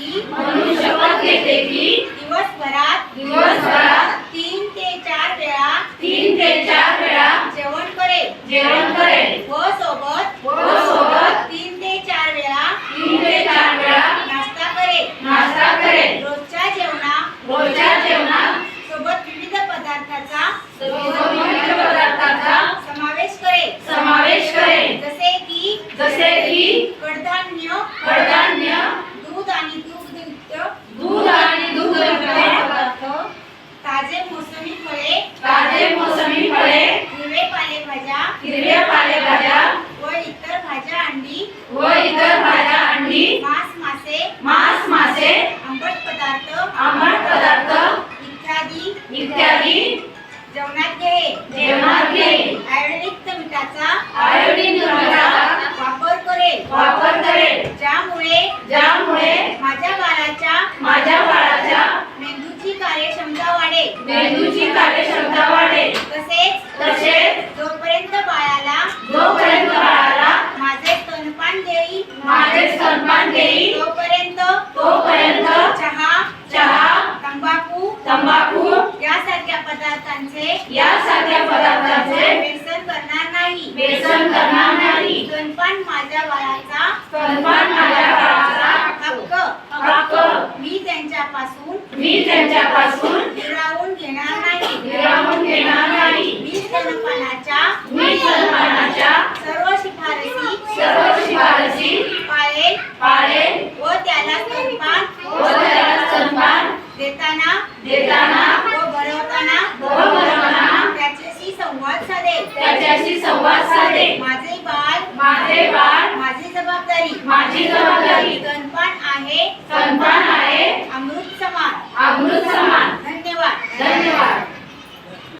की म्हणून शपथ घेते की दिवसभरात दिवसभरात तीन ते चार वेळा तीन ते चार वेळा जेवण करेल. जेवण करेल. व सोबत व इतर भाज्या अंडी मांस मासे मांस मासे आंबट पदार्थ आंबट पदार्थ इत्यादी. इत्यादी. जेवणात घे. जेवणात घे. आयोडनयुक्त मिठाचा आयोडीन मिठाचा वापर करेल. वापर करेल. ज्यामुळे ज्यामुळे माझ्या बाळाच्या माझ्या बाळाच्या मेंदूची कार्यक्षमता वाढेल. मेंदूची कार्यक्षमता वाढेल. तसेच तसेच पदार्थांचे यासारख्या पदार्थांचे व्यसन करणार नाही. व्यसन करणार नाही. स्तनपान माझ्या बाळाचा स्तनपान माझ्या बाळाचा हक्क. हक्क. मी त्यांच्यापासून मी त्यांच्यापासून हिरावून घेणार नाही. हिरावून घेणार नाही. मी स्तनपानाच्या मी स्तनपानाच्या सर्व शिफारसी सर्व शिफारसी पाळेल पाळेल व त्याला स्तनपान व त्याला स्तनपान देताना देताना व भरवताना व भरवताना त्याच्याशी संवाद साधेल त्याच्याशी संवाद साधेल माझे बाळ माझे बाळ माझी जबाबदारी. माझी जबाबदारी. स्तनपान आहे. स्तनपान आहे.